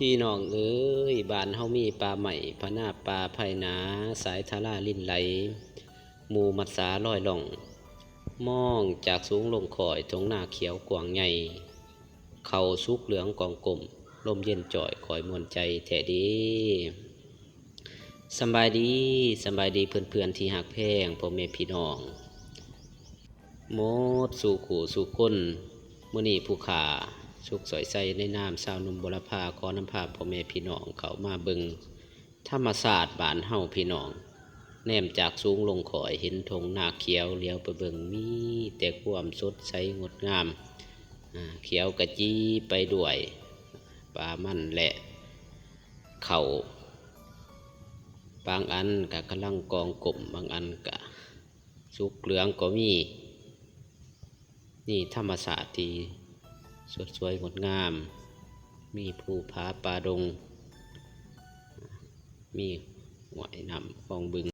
พี่น้องเอ้ยบ้านเฮามีปลาใหม่พะหน้าปลาไผ่นาสายทาราลิ้นไหลหมูมัดสาลอยล่อง มองจากสูงลงคอยทงหน้าเขียวกว้างใหญ่เขาสุกเหลืองกองกลมลมเย็นจ่อยคอยมวนใจแท้ดีสบายดีสบายดีเพื่อนๆที่หักแพงพ่อแม่พี่น้องโมดสู่ขู่สู่คนมื่อนี้ผู้ขา สุกสอยใสในน้ำสาวนุ่มบุรพาขอน้ำพาพ่อแม่พี่น้องเขามาเบิงธรรมศาสตร์บานเฮาพี่น้อง แนมจากสูงลงขอยเห็นธงนาเขียวเลี้ยวไปเบิงมีแต่ความสดใสงดงามเขียวกระจีไปด้วยปลามันและเขาบางอันกะกำลังกองกลมบางอันกะสุกเหลืองก็มี นี่ธรรมศาสตร์ที่ สดสวยงดงาม มีภูผาป่าดง มีหวยนำคลองบึง